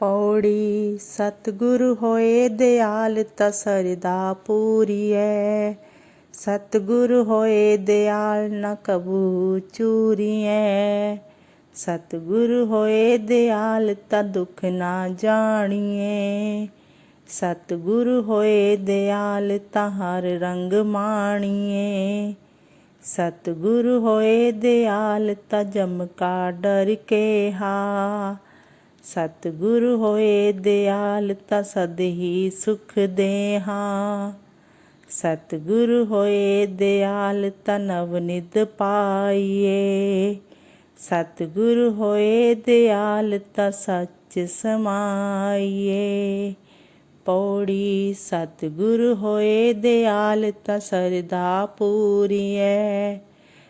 ਪੌੜੀ, ਸਤਿਗੁਰ ਹੋਏ ਦਿਆਲ ਤਾ ਸਰਦਾ ਪੂਰੀਐ। ਸਤਿਗੁਰ ਹੋਏ ਦਿਆਲ ਨ ਕਬੂ ਚੂਰੀਐ। ਸਤਿਗੁਰ ਹੋਏ ਦਿਆਲ ਤਾ ਦੁਖ ਨਾ ਜਾਣੀਏ ਸਤਿਗੁਰ ਹੋਏ ਦਿਆਲ ਤਾ ਹਰ ਰੰਗ ਮਾਣੀਏ ਸਤਿਗੁਰ ਹੋਏ ਦਿਆਲ ਤਾ ਜਮ ਕਾ ਡਰ ਕੇ ਹਾ। ਸਤਿਗੁਰ ਹੋਏ ਦਿਆਲ ਤਾ ਸਦ ਹੀ ਸੁਖ ਦੇ ਹਾਂ ਸਤਿਗੁਰ ਹੋਏ ਦਿਆਲ ਤਾ ਨਵ ਪਾਈਏ। ਸਤਿਗੁਰ ਹੋਏ ਦਿਆਲ ਤਾ ਸੱਚ ਸਮਾਈਏ। ਪੌੜੀ ਸਤਿਗੁਰ ਹੋਏ ਦਿਆਲ ਤਾ ਸਰਦਾ ਪੂਰੀਐ।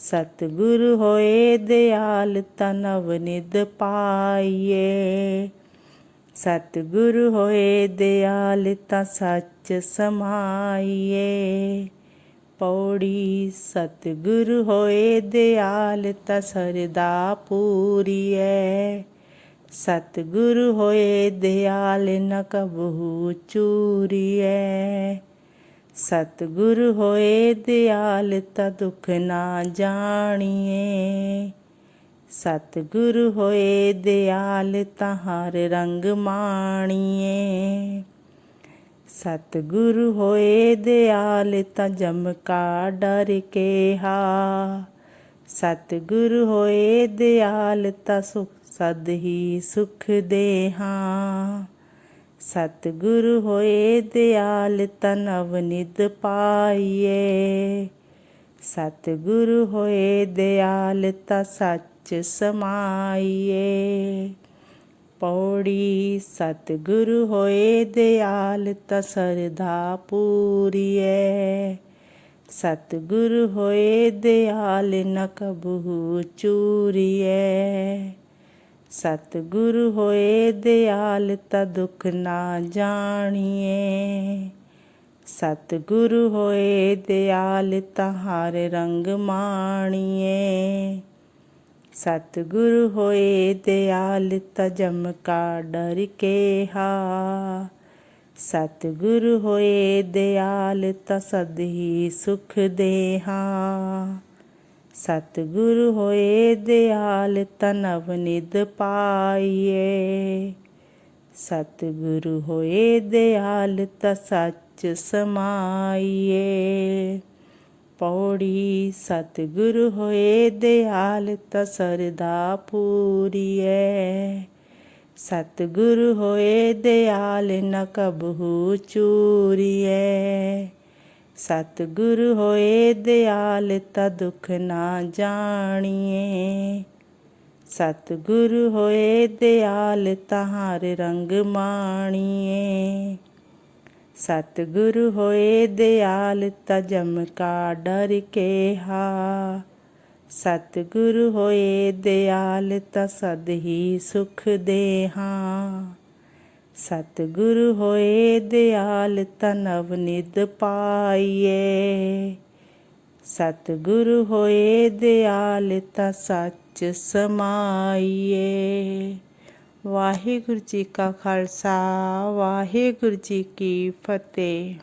ਸਤਿਗੁਰ ਹੋਏ ਦਿਆਲ ਤਾ ਨਵ ਪਾਈਏ। ਸਤਿਗੁਰ ਹੋਏ ਦਿਆਲ ਤਾਂ ਸੱਚ ਸਮਾਈਏ। ਪੌੜੀ ਸਤਿਗੁਰ ਹੋਏ ਦਿਆਲ ਤਾਂ ਸਰਦਾ ਪੂਰੀਐ ਸਤਿਗੁਰ ਹੋਏ ਦਿਆਲ ਨ ਕਬਹੂ ਚੂਰੀਐ ਸਤਿਗੁਰ ਹੋਏ ਦਿਆਲ ਤਾ ਦੁਖ ਨਾ ਜਾਣੀਏ। ਸਤਿਗੁਰ ਹੋਏ ਦਿਆਲ ਤਾ ਹਰ ਰੰਗ ਮਾਣੀਏ। ਸਤਿਗੁਰ ਹੋਏ ਦਿਆਲ, ਤਾ ਜਮ ਕਾ ਡਰ ਕੇ ਹਾ ਸਤਿਗੁਰ ਹੋਏ ਦਿਆਲ, ਤਾ ਸੁਖ ਸਦ ਹੀ ਸੁਖ ਦੇ ਹਾਂ ਸਤਿਗੁਰ ਹੋਏ ਦਿਆਲ ਤਾ ਨਵ ਨਿਧ ਪਾਈਏ। ਸਤਿਗੁਰ ਹੋਏ ਦਿਆਲ ਤਾ ਸੱਚ ਸਮਾਈਏ। ਪੌੜੀ ਸਤਿਗੁਰ ਹੋਏ ਦਿਆਲ ਤਾ ਸਰਦਾ ਪੂਰੀਐ ਸਤਿਗੁਰ ਹੋਏ ਦਿਆਲ ਨ ਕਬਹੂ ਚੂਰੀਐ ਸਤਿਗੁਰ ਹੋਏ ਦਿਆਲ ਤਾ ਦੁਖ ਨਾ ਜਾਣੀਏ ਸਤਿਗੁਰ ਹੋਏ ਦਿਆਲ ਤਾ ਹਰ ਰੰਗ ਮਾਣੀਏ ਸਤਿਗੁਰ ਹੋਏ ਦਿਆਲ ਤਾ ਜਮ ਕਾ ਡਰ ਕੇ ਹਾ ਸਤਿਗੁਰ ਹੋਏ ਦਿਆਲ ਤਾ ਸਦ ਹੀ ਸੁਖ ਦੇਹਾਂ। ਸਤਿਗੁਰ ਹੋਏ ਦਿਆਲ ਤਾ ਨਵ ਪਾਈਏ। ਸਤਿਗੁਰ ਹੋਏ ਦਿਆਲ ਤਾ ਸੱਚ ਸਮਾਈਏ। ਪੌੜੀ ਸਤਿਗੁਰ ਹੋਏ ਦਿਆਲ ਤਾ ਸਰਦਾ ਪੂਰੀਐ। ਸਤਿਗੁਰ ਹੋਏ ਦਿਆਲ ਨ ਕਬਹੂ ਚੂਰੀਐ। ਸਤਿਗੁਰ ਹੋਏ ਦਿਆਲ ਤਾ ਦੁਖ ਨਾ ਜਾਣੀਏ। ਸਤਿਗੁਰ ਹੋਏ ਦਿਆਲ ਤਾ ਹਰ ਰੰਗ ਮਾਣੀਏ। ਸਤਿਗੁਰ ਹੋਏ ਦਿਆਲ ਤਾ ਜਮ ਕਾ ਡਰ ਕੇ ਹਾ ਸਤਿਗੁਰ ਹੋਏ ਦਿਆਲ, ਤਾ ਸਦ ਹੀ ਸੁਖ ਦੇ ਹਾਂ ਸਤਿਗੁਰ ਹੋਏ ਦਿਆਲ ਤਾ ਨਵ ਪਾਈਏ ਸਤਿਗੁਰ ਹੋਏ ਦਿਆਲ ਤਾ ਸੱਚ ਸਮਾਈਏ ਵਾਹਿਗੁਰੂ ਜੀ ਕਾ ਖਾਲਸਾ, ਵਾਹਿਗੁਰੂ ਜੀ ਕੀ ਫਤਿਹ।